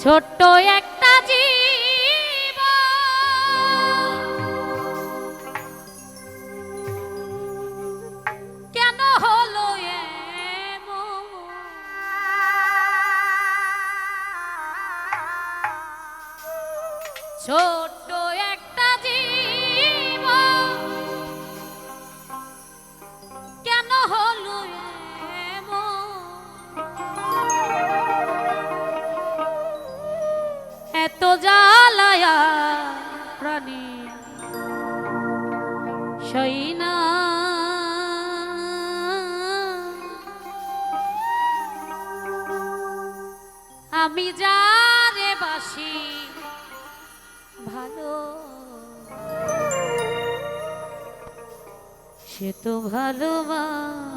ছোট্ট একটা জীব কেন হলো ছোট্ট একটা পালায়া প্রাণী। সৈনা আমি যারে বাসি ভালো। সে তো ভালোবাস।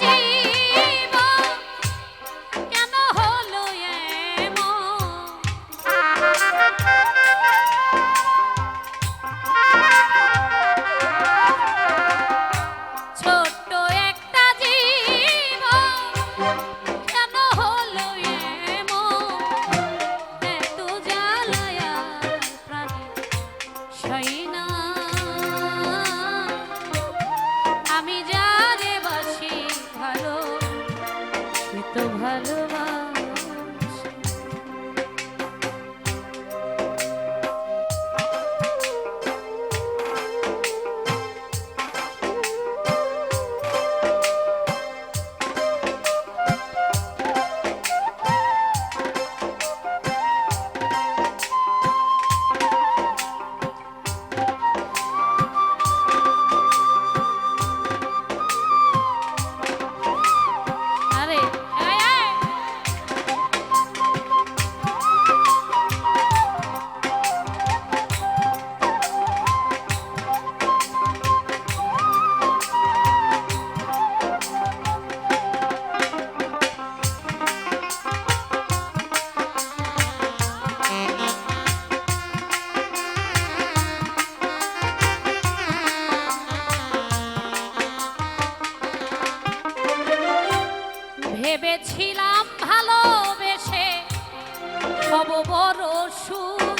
Chỉ বড় সুর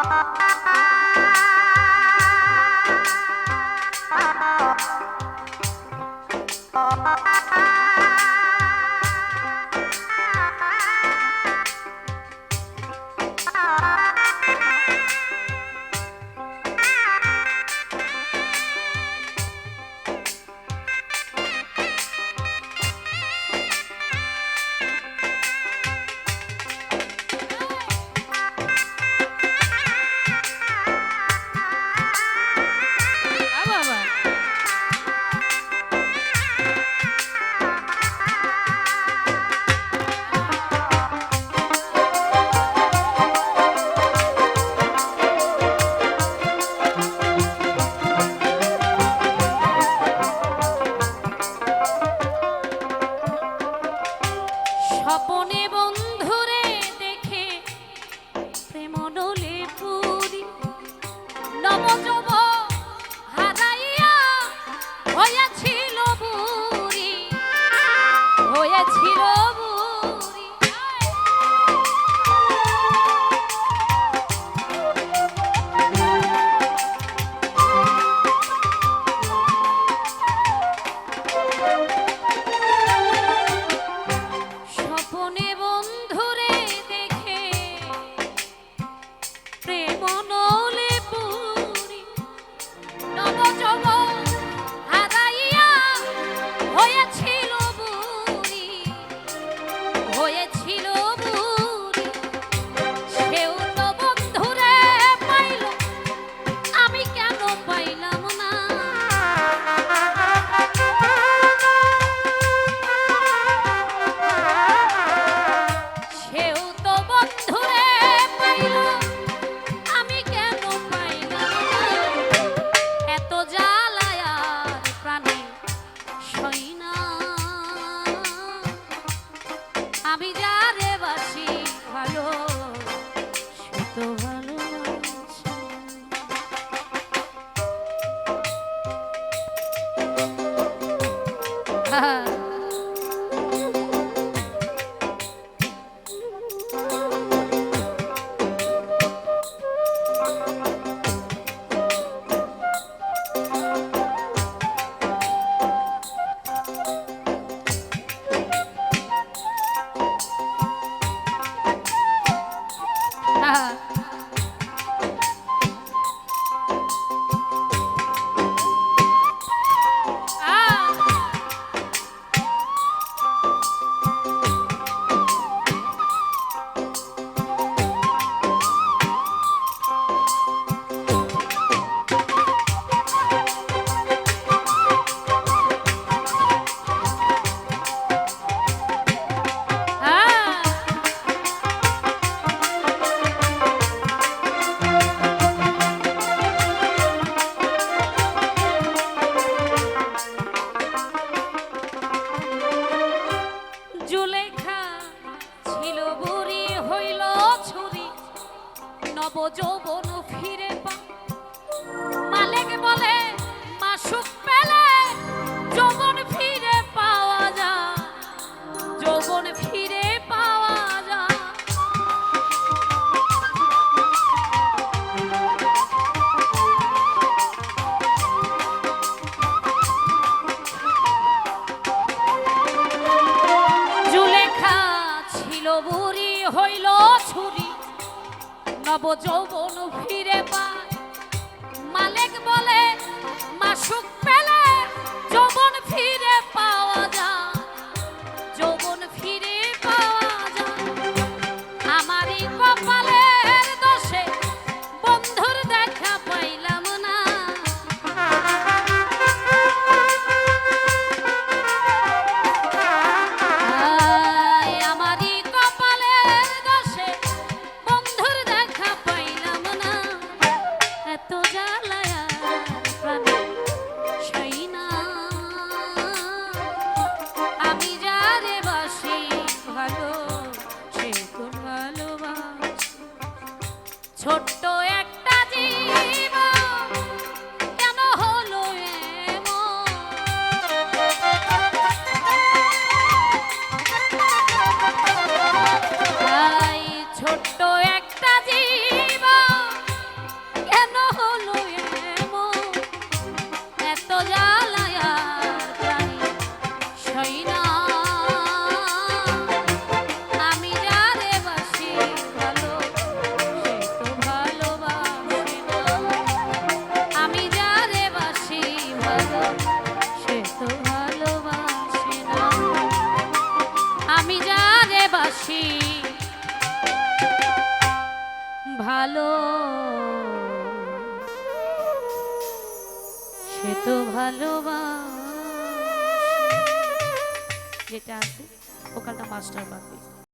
Ha ha ha! আমি যা নব যৌবন পাবো যৌব ছোট্ট আছি। ভালো। সে তো ভালোবাস। যেটা আছে ওখানটা মাস্টার পাবে